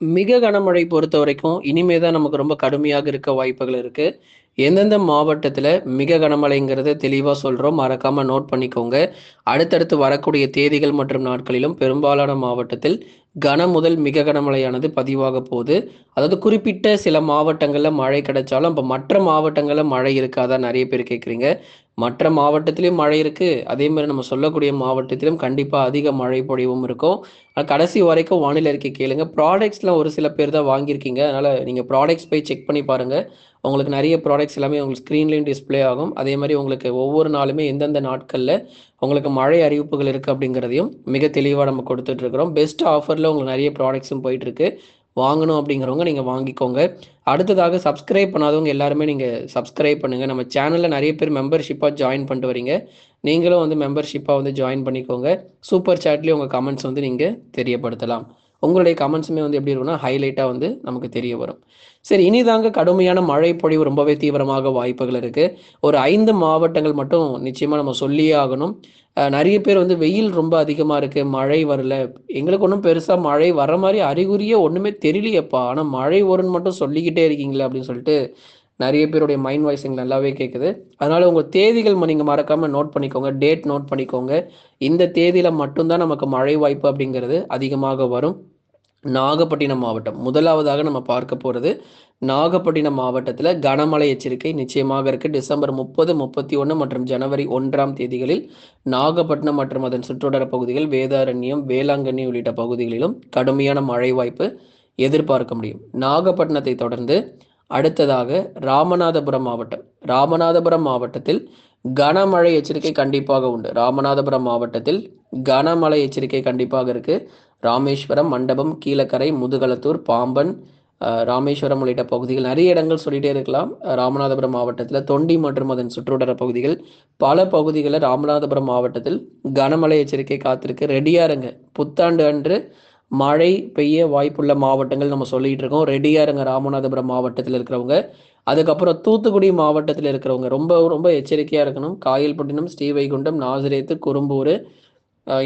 மிக கனமழை பொறுத்த வரைக்கும் இனிமே தான் நமக்கு ரொம்ப கடுமையாக இருக்க வாய்ப்புகள் இருக்கு. எந்தெந்த மாவட்டத்தில் மிக கனமழைங்கிறத தெளிவாக சொல்கிறோம் மறக்காமல் நோட் பண்ணிக்கோங்க. அடுத்தடுத்து வரக்கூடிய தேதிகள் மற்றும் நாட்களிலும் பெரும்பாலான மாவட்டத்தில் கன முதல் மிக கனமழையானது பதிவாக போகுது. அதாவது குறிப்பிட்ட சில மாவட்டங்களில் மழை கிடைச்சாலும், இப்போ மற்ற மாவட்டங்களில் மழை இருக்காதான் நிறைய பேர் கேட்குறீங்க. மற்ற மாவட்டத்திலையும் மழை இருக்குது அதே மாதிரி நம்ம சொல்லக்கூடிய மாவட்டத்திலும் கண்டிப்பாக அதிக மழை பொழிவும் இருக்கும். ஆனால் கடைசி வரைக்கும் வானிலை இருக்கே கேளுங்க. ப்ராடக்ட்ஸ்லாம் ஒரு சில பேர் தான் வாங்கியிருக்கீங்க. அதனால் நீங்கள் ப்ராடக்ட்ஸ் போய் செக் பண்ணி பாருங்கள் உங்களுக்கு நிறைய ப்ராடக்ட்ஸ் எல்லாமே உங்களுக்கு ஸ்க்ரீன்லேயும் டிஸ்ப்ளே ஆகும். அதே மாதிரி உங்களுக்கு ஒவ்வொரு நாளுமே எந்தெந்த நாட்களில் உங்களுக்கு மழை அறிவிப்புகள் இருக்குது அப்படிங்கிறதையும் மிக தெளிவாக நம்ம கொடுத்துட்ருக்குறோம் பெஸ்ட் ஆஃபரில் உங்களுக்கு நிறைய ப்ராடக்ட்ஸும் போயிட்டுருக்கு. வாங்கணும் அப்படிங்கிறவங்க நீங்கள் வாங்கிக்கோங்க. அடுத்ததாக சப்ஸ்கிரைப் பண்ணாதவங்க எல்லாருமே நீங்கள் சப்ஸ்கிரைப் பண்ணுங்கள் நம்ம சேனலில் நிறைய பேர் மெம்பர்ஷிப்பாக ஜாயின் பண்ணிட்டு வரீங்க. நீங்களும் வந்து மெம்பர்ஷிப்பாக வந்து ஜாயின் பண்ணிக்கோங்க. சூப்பர் சேட்லேயும் உங்கள் கமெண்ட்ஸ் வந்து நீங்கள் தெரியப்படுத்தலாம். உங்களுடைய கமெண்ட்ஸுமே வந்து எப்படி இருக்கும்னா, ஹைலைட்டாக வந்து நமக்கு தெரிய வரும். சரி இனிதாங்க கடுமையான மழை பொழிவு ரொம்பவே தீவிரமாக வாய்ப்புகள் இருக்கு. ஒரு ஐந்து மாவட்டங்கள் மட்டும் நிச்சயமாக நம்ம சொல்லியே ஆகணும். நிறைய பேர் வந்து வெயில் ரொம்ப அதிகமாக இருக்கு. மழை வரல. எங்களுக்கு ஒன்றும் பெருசாக மழை வர மாதிரி அறிகுறியே ஒன்றுமே தெரியலையேப்பா. ஆனால் மழை வரும்னு மட்டும் சொல்லிக்கிட்டே இருக்கீங்களே அப்படின்னு சொல்லிட்டு நிறைய பேருடைய மைண்ட் வாய்ஸ் நல்லாவே கேட்குது. அதனால உங்கள் தேதிகள் நீங்கள் மறக்காமல் நோட் பண்ணிக்கோங்க. டேட் நோட் பண்ணிக்கோங்க. இந்த தேதியில் மட்டும்தான் நமக்கு மழை வாய்ப்பு அப்படிங்கிறது அதிகமாக வரும். நாகப்பட்டினம் மாவட்டம். முதலாவதாக நம்ம பார்க்க போகிறது நாகப்பட்டினம் மாவட்டத்தில் கனமழை எச்சரிக்கை நிச்சயமாக இருக்குது டிசம்பர் 30, 31 மற்றும் ஜனவரி ஒன்றாம் தேதிகளில் நாகப்பட்டினம் மற்றும் அதன் சுற்றுவட்டார பகுதிகள், வேதாரண்யம், வேளாங்கண்ணி உள்ளிட்ட பகுதிகளிலும் கடுமையான மழை வாய்ப்பு எதிர்பார்க்க முடியும். நாகப்பட்டினத்தை தொடர்ந்து அடுத்ததாக ராமநாதபுரம் மாவட்டம். ராமநாதபுரம் மாவட்டத்தில் கனமழை எச்சரிக்கை கண்டிப்பாக உண்டு. ராமநாதபுரம் மாவட்டத்தில் கனமழை எச்சரிக்கை கண்டிப்பாக இருக்கு. ராமேஸ்வரம், மண்டபம், கீழக்கரை, முதுகலத்தூர் பாம்பன், ராமேஸ்வரம் உள்ளிட்ட பகுதிகள் நிறைய இடங்கள் சொல்லிட்டே இருக்கலாம். ராமநாதபுரம் மாவட்டத்தில் தொண்டி மற்றும் அதன் சுற்றுவட்டார பகுதிகள், பல பகுதிகளில் ராமநாதபுரம் மாவட்டத்தில் கனமழை எச்சரிக்கை காத்திருக்கு. ரெடியாக இருங்க. புத்தாண்டு அன்று மழை பெய்ய வாய்ப்புள்ள மாவட்டங்கள் நம்ம சொல்லிட்டு இருக்கோம். ரெடியாக இருங்க ராமநாதபுரம் மாவட்டத்தில் இருக்கிறவங்க. அதுக்கப்புறம் தூத்துக்குடி மாவட்டத்தில் இருக்கிறவங்க ரொம்ப ரொம்ப எச்சரிக்கையாக இருக்கணும். காயல்பட்டினம், ஸ்ரீவைகுண்டம், நாசிரேத்து குறும்பூர்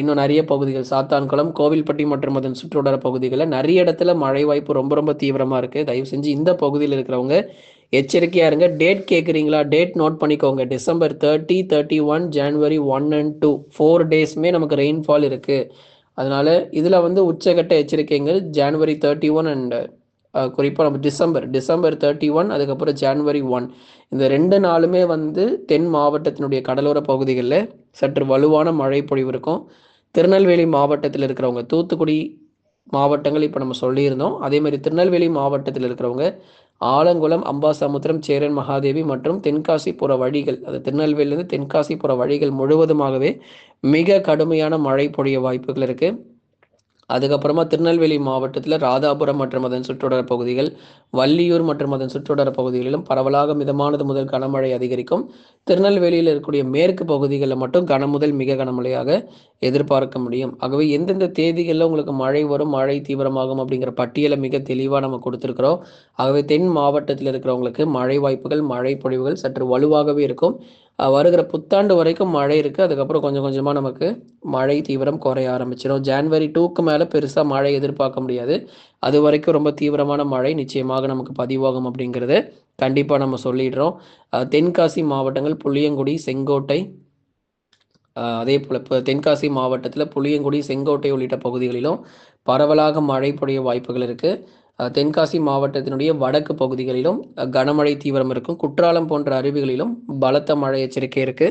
இன்னும் நிறைய பகுதிகள் சாத்தான்குளம், கோவில்பட்டி மற்றும் அதன் சுற்றுவட்டார பகுதிகளில் நிறைய இடத்துல மழை வாய்ப்பு ரொம்ப ரொம்ப தீவிரமாக இருக்குது தயவு செஞ்சு இந்த பகுதியில் இருக்கிறவங்க எச்சரிக்கையாக இருங்க. டேட் கேட்குறீங்களா? டேட் நோட் பண்ணிக்கோங்க. டிசம்பர் 30, 31, ஜான்வரி ஒன் அண்ட் 2 4 டேஸுமே நமக்கு ரெயின்ஃபால் இருக்குது அதனால இதில் வந்து உச்சகட்ட எச்சரிக்கைங்கள் ஜான்வரி 31 அண்ட் குறிப்பாக நம்ம டிசம்பர் டிசம்பர் 31 அதுக்கப்புறம் ஜான்வரி ஒன் இந்த ரெண்டு நாளுமே வந்து தென் மாவட்டத்தினுடைய கடலோர பகுதிகளில் சற்று வலுவான மழை பொழிவு இருக்கும். திருநெல்வேலி மாவட்டத்தில் இருக்கிறவங்க தூத்துக்குடி மாவட்டங்கள் இப்போ நம்ம சொல்லியிருந்தோம். அதே மாதிரி திருநெல்வேலி மாவட்டத்தில் இருக்கிறவங்க ஆலங்குளம், அம்பாசமுத்திரம், சேரன் மகாதேவி மற்றும் தென்காசி புற வழிகள் அது திருநெல்வேலியிலேருந்து தென்காசி புற வழிகள் முழுவதுமாகவே மிக கடுமையான மழை பொழிய வாய்ப்புகள் இருக்குது அதுக்கப்புறமா திருநெல்வேலி மாவட்டத்தில் ராதாபுரம் மற்றும் அதன் சுற்றுவட்டார பகுதிகள், வள்ளியூர் மற்றும் அதன் சுற்றுவட்டார பகுதிகளிலும் பரவலாக மிதமானது முதல் கனமழை அதிகரிக்கும். திருநெல்வேலியில் இருக்கக்கூடிய மேற்கு பகுதிகளில் மட்டும் கனமுதல் மிக கனமழையாக எதிர்பார்க்க முடியும். ஆகவே எந்தெந்த தேதிகளில் உங்களுக்கு மழை வரும், மழை தீவிரமாகும் அப்படிங்கிற பட்டியலை மிக தெளிவாக நம்ம கொடுத்துருக்குறோம் ஆகவே தென் மாவட்டத்தில் இருக்கிறவங்களுக்கு மழை வாய்ப்புகள், மழை பொழிவுகள் சற்று வலுவாகவே இருக்கும். வருகிற புத்தாண்டு வரைக்கும் மழை இருக்குது அதுக்கப்புறம் கொஞ்சம் கொஞ்சமாக நமக்கு மழை தீவிரம் குறைய ஆரம்பிச்சிடும் ஜான்வரி டூக்கு மேலே பெருசாக மழை எதிர்பார்க்க முடியாது. அது வரைக்கும் ரொம்ப தீவிரமான மழை நிச்சயமாக நமக்கு பதிவாகும் அப்படிங்கிறது கண்டிப்பாக நம்ம சொல்லிடுறோம். தென்காசி மாவட்டங்கள் புளியங்குடி, செங்கோட்டை, அதே போல் இப்போ தென்காசி மாவட்டத்தில் புளியங்குடி, செங்கோட்டை உள்ளிட்ட பகுதிகளிலும் பரவலாக மழை பொழிய வாய்ப்புகள் இருக்குது தென்காசி மாவட்டத்தினுடைய வடக்கு பகுதிகளிலும் கனமழை தீவிரம் இருக்கும். குற்றாலம் போன்ற அருவிகளிலும் பலத்த மழை எச்சரிக்கை இருக்கு.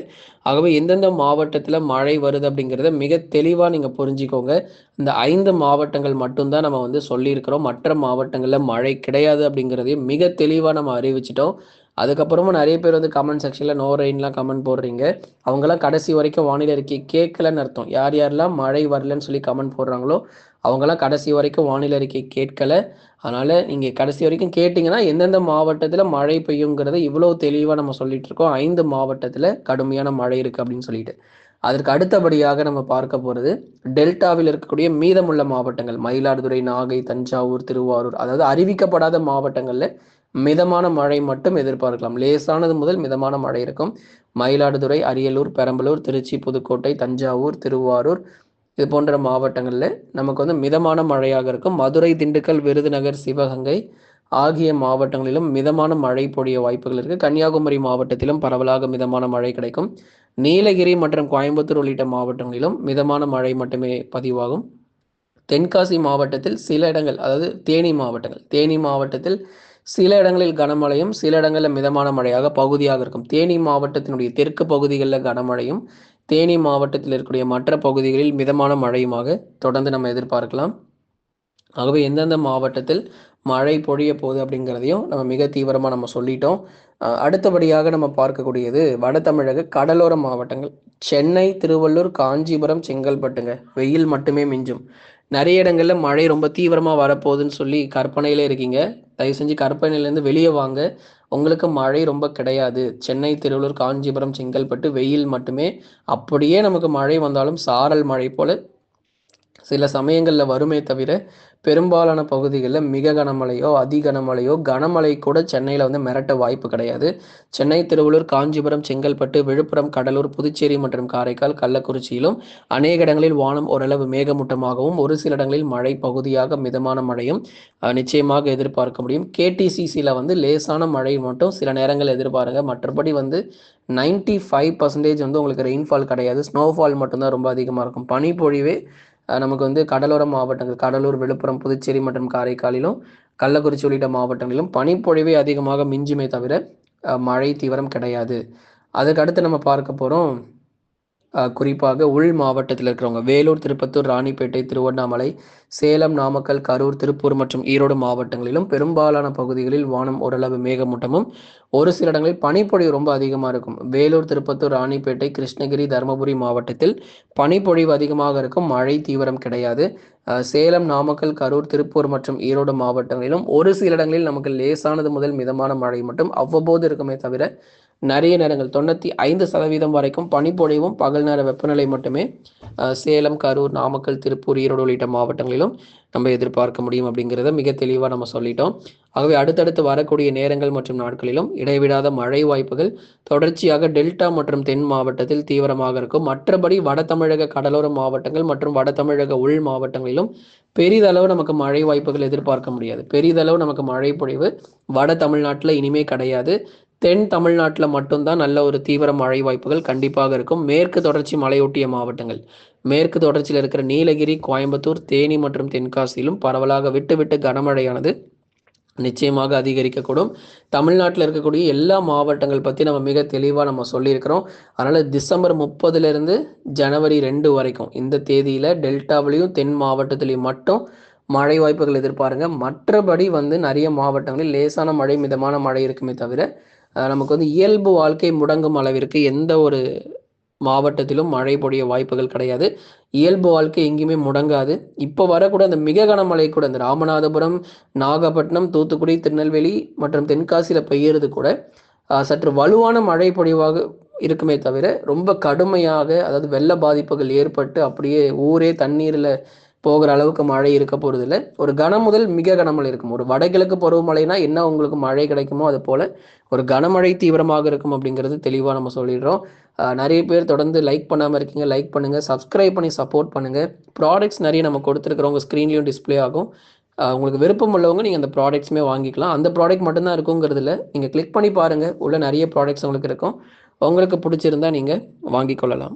ஆகவே எந்தெந்த மாவட்டத்தில் மழை வருது அப்படிங்கிறத மிக தெளிவாக நீங்கள் புரிஞ்சுக்கோங்க. இந்த ஐந்து மாவட்டங்கள் மட்டும் தான் நம்ம வந்து சொல்லியிருக்கிறோம். மற்ற மாவட்டங்களில் மழை கிடையாது அப்படிங்கிறதையும் மிக தெளிவாக நம்ம அறிவிச்சிட்டோம் அதுக்கப்புறமும் நிறைய பேர் வந்து கமெண்ட் செக்ஷனில் நோ ரெயின்லாம் கமெண்ட் போடுறீங்க. அவங்கெல்லாம் கடைசி வரைக்கும் வானிலை அறிக்கை கேட்கலன்னு அர்த்தம். யார் யாரெல்லாம் மழை வரலன்னு சொல்லி கமெண்ட் போடுறாங்களோ, அவங்களாம் கடைசி வரைக்கும் வானிலை அறிக்கை கேட்கல. அதனால் நீங்கள் கடைசி வரைக்கும் கேட்டிங்கன்னா எந்தெந்த மாவட்டத்தில் மழை பெய்யுங்கிறத இவ்வளோ தெளிவாக நம்ம சொல்லிட்டு இருக்கோம். ஐந்து மாவட்டத்தில் கடுமையான மழை இருக்குது அப்படின்னு சொல்லிட்டு. அதற்கு அடுத்தபடியாக நம்ம பார்க்க போகிறது டெல்டாவில் இருக்கக்கூடிய மீதமுள்ள மாவட்டங்கள். மயிலாடுதுறை, நாகை, தஞ்சாவூர், திருவாரூர் அதாவது அறிவிக்கப்படாத மாவட்டங்களில் மிதமான மழை மட்டும் எதிர்பார்க்கலாம். லேசானது முதல் மிதமான மழை இருக்கும். மயிலாடுதுறை, அரியலூர், பெரம்பலூர், திருச்சி, புதுக்கோட்டை, தஞ்சாவூர், திருவாரூர், இது போன்ற மாவட்டங்களில் நமக்கு வந்து மிதமான மழையாக இருக்கும் மதுரை திண்டுக்கல் விருதுநகர் சிவகங்கை ஆகிய மாவட்டங்களிலும் மிதமான மழை பொழிய வாய்ப்புகள் இருக்குது கன்னியாகுமரி மாவட்டத்திலும் பரவலாக மிதமான மழை கிடைக்கும் நீலகிரி மற்றும் கோயம்புத்தூர் உள்ளிட்ட மாவட்டங்களிலும் மிதமான மழை மட்டுமே பதிவாகும் தென்காசி மாவட்டத்தில் சில இடங்கள் அதாவது தேனி மாவட்டங்கள் தேனி மாவட்டத்தில் சில இடங்களில் கனமழையும் சில இடங்களில் மிதமான மழையாக பகுதியாக இருக்கும். தேனி மாவட்டத்தினுடைய தெற்கு பகுதிகளில் கனமழையும் தேனி மாவட்டத்தில் இருக்கக்கூடிய மற்ற பகுதிகளில் மிதமான மழையுமாக தொடர்ந்து நம்ம எதிர்பார்க்கலாம். ஆகவே எந்தெந்த மாவட்டத்தில் மழை பொழிய போகுது அப்படிங்கிறதையும் நம்ம மிக தீவிரமாக நம்ம சொல்லிட்டோம். அடுத்தபடியாக நம்ம பார்க்கக்கூடியது வட தமிழக கடலோர மாவட்டங்கள். சென்னை திருவள்ளூர் காஞ்சிபுரம் செங்கல்பட்டுங்க. வெயில் மட்டுமே மிஞ்சும். நிறைய இடங்களில் மழை ரொம்ப தீவிரமாக வரப்போகுதுன்னு சொல்லி கற்பனையில் இருக்கீங்க. தயவு செஞ்சு கற்பனையிலேருந்து வெளியே வாங்க. உங்களுக்கு மழை ரொம்ப கிடையாது. சென்னை திருவள்ளூர் காஞ்சிபுரம் செங்கல்பட்டு வெயில் மட்டுமே. அப்படியே நமக்கு மழை வந்தாலும் சாரல் மழை போல சில சமயங்களில் வருமே தவிர பெரும்பாலான பகுதிகளில் மிக கனமழையோ அதி கனமழையோ கனமழை கூட சென்னையில் வந்து மிரட்ட வாய்ப்பு கிடையாது. சென்னை திருவள்ளூர் காஞ்சிபுரம் செங்கல்பட்டு விழுப்புரம் கடலூர் புதுச்சேரி மற்றும் காரைக்கால் கள்ளக்குறிச்சியிலும் அநேக இடங்களில் வானம் ஓரளவு மேகமூட்டமாகவும் ஒரு சில இடங்களில் மழை பகுதியாக மிதமான மழையும் நிச்சயமாக எதிர்பார்க்க முடியும். கேடிசிசியில் வந்து லேசான மழை மட்டும் சில நேரங்கள் எதிர்பாருங்க. மற்றபடி வந்து நைன்டி ஃபைவ் பர்சன்டேஜ் வந்து உங்களுக்கு ரெயின்ஃபால் கிடையாது. ஸ்னோஃபால் மட்டும்தான் ரொம்ப அதிகமாக இருக்கும். பனிப்பொழிவே நமக்கு வந்து கடலோர மாவட்டங்கள் கடலூர் விழுப்புரம் புதுச்சேரி மற்றும் காரைக்காலிலும் கள்ளக்குறிச்சி உள்ளிட்ட மாவட்டங்களிலும் பனிப்பொழிவே அதிகமாக மிஞ்சுமே தவிர மழை தீவிரம் கிடையாது. அதுக்கு அடுத்து நம்ம பார்க்க போகிறோம் குறிப்பாக உள் மாவட்டத்தில் இருக்கிறவங்க. வேலூர் திருப்பத்தூர் ராணிப்பேட்டை திருவண்ணாமலை சேலம் நாமக்கல் கரூர் திருப்பூர் மற்றும் ஈரோடு மாவட்டங்களிலும் பெரும்பாலான பகுதிகளில் வானம் ஓரளவு மேகமூட்டமும் ஒரு சில இடங்களில் பனிப்பொழிவு ரொம்ப அதிகமாக இருக்கும். வேலூர் திருப்பத்தூர் ராணிப்பேட்டை கிருஷ்ணகிரி தருமபுரி மாவட்டத்தில் பனிப்பொழிவு அதிகமாக இருக்கும். மழை தீவிரம் கிடையாது. சேலம் நாமக்கல் கரூர் திருப்பூர் மற்றும் ஈரோடு மாவட்டங்களிலும் ஒரு சில இடங்களில் நமக்கு லேசானது முதல் மிதமான மழை மட்டும் அவ்வப்போது இருக்குமே தவிர நிறைய நேரங்கள் தொண்ணூற்றி ஐந்து சதவீதம் வரைக்கும் பனிப்பொழிவும் பகல் நேர வெப்பநிலை மட்டுமே சேலம் கரூர் நாமக்கல் திருப்பூர் ஈரோடு உள்ளிட்ட மாவட்டங்களிலும் நம்ம எதிர்பார்க்க முடியும் அப்படிங்கிறத மிக தெளிவாக நம்ம சொல்லிட்டோம். ஆகவே அடுத்தடுத்து வரக்கூடிய நேரங்கள் மற்றும் நாட்களிலும் இடைவிடாத மழை வாய்ப்புகள் தொடர்ச்சியாக டெல்டா மற்றும் தென் மாவட்டத்தில் தீவிரமாக இருக்கும். மற்றபடி வட தமிழக கடலோர மாவட்டங்கள் மற்றும் வட தமிழக உள் மாவட்டங்களிலும் பெரிதளவு நமக்கு மழை வாய்ப்புகள் எதிர்பார்க்க முடியாது. பெரிதளவு நமக்கு மழை பொழிவு வட தமிழ்நாட்டில் இனிமே கிடையாது. தென் தமிழ்நாட்டில் மட்டும்தான் நல்ல ஒரு தீவிர மழை வாய்ப்புகள் கண்டிப்பாக இருக்கும். மேற்கு தொடர்ச்சி மலையொட்டிய மாவட்டங்கள். மேற்கு தொடர்ச்சியில் இருக்கிற நீலகிரி கோயம்புத்தூர் தேனி மற்றும் தென்காசியிலும் பரவலாக விட்டு விட்டு கனமழையானது நிச்சயமாக அதிகரிக்கக்கூடும். தமிழ்நாட்டில் இருக்கக்கூடிய எல்லா மாவட்டங்கள் பற்றி நம்ம மிக தெளிவாக நம்ம சொல்லியிருக்கிறோம். அதனால் டிசம்பர் முப்பதுலேருந்து ஜனவரி ரெண்டு வரைக்கும் இந்த தேதியில் டெல்டாவிலையும் தென் மாவட்டத்திலையும் மட்டும் மழை வாய்ப்புகள் எதிர்பாருங்க. மற்றபடி வந்து நிறைய மாவட்டங்களில் லேசான மழை மிதமான மழை இருக்குமே தவிர நமக்கு வந்து இயல்பு வாழ்க்கை முடங்கும் அளவிற்கு எந்த ஒரு மாவட்டத்திலும் மழை பொழிய வாய்ப்புகள் கிடையாது. இயல்பு வாழ்க்கை எங்கேயுமே முடங்காது. இப்போ வரக்கூட அந்த மிக கனமழை கூட இந்த ராமநாதபுரம் நாகப்பட்டினம் தூத்துக்குடி திருநெல்வேலி மற்றும் தென்காசியில் பெய்யறது கூட சற்று வலுவான மழை பொழிவாக இருக்குமே தவிர ரொம்ப கடுமையாக அதாவது வெள்ள பாதிப்புகள் ஏற்பட்டு அப்படியே ஊரே தண்ணீரில் போகிற அளவுக்கு மழை இருக்க போகிறது இல்லை ஒரு கனம் முதல் மிக கனமழை இருக்கும். ஒரு வடகிழக்கு பருவமழைனா என்ன உங்களுக்கு மழை கிடைக்குமோ அது போல் ஒரு கனமழை தீவிரமாக இருக்கும் அப்படிங்கிறது தெளிவாக நம்ம சொல்லிடுறோம். நிறைய பேர் தொடர்ந்து லைக் பண்ணாமல் இருக்கீங்க லைக் பண்ணுங்கள் சப்ஸ்கிரைப் பண்ணி சப்போர்ட் பண்ணுங்கள் ப்ராடக்ட்ஸ் நிறைய நம்ம கொடுத்துருக்குறோம் உங்கள் ஸ்க்ரீன்லேயும் டிஸ்பிளே ஆகும் உங்களுக்கு விருப்பம் உள்ளவங்க நீங்கள் அந்த ப்ராடக்ட்ஸுமே வாங்கிக்கலாம். அந்த ப்ராடக்ட் மட்டும்தான் இருக்குங்கிறதுல நீங்கள் கிளிக் பண்ணி பாருங்கள் உள்ள நிறைய ப்ராடக்ட்ஸ் உங்களுக்கு இருக்கும். உங்களுக்கு பிடிச்சிருந்தா நீங்கள் வாங்கிக் கொள்ளலாம்.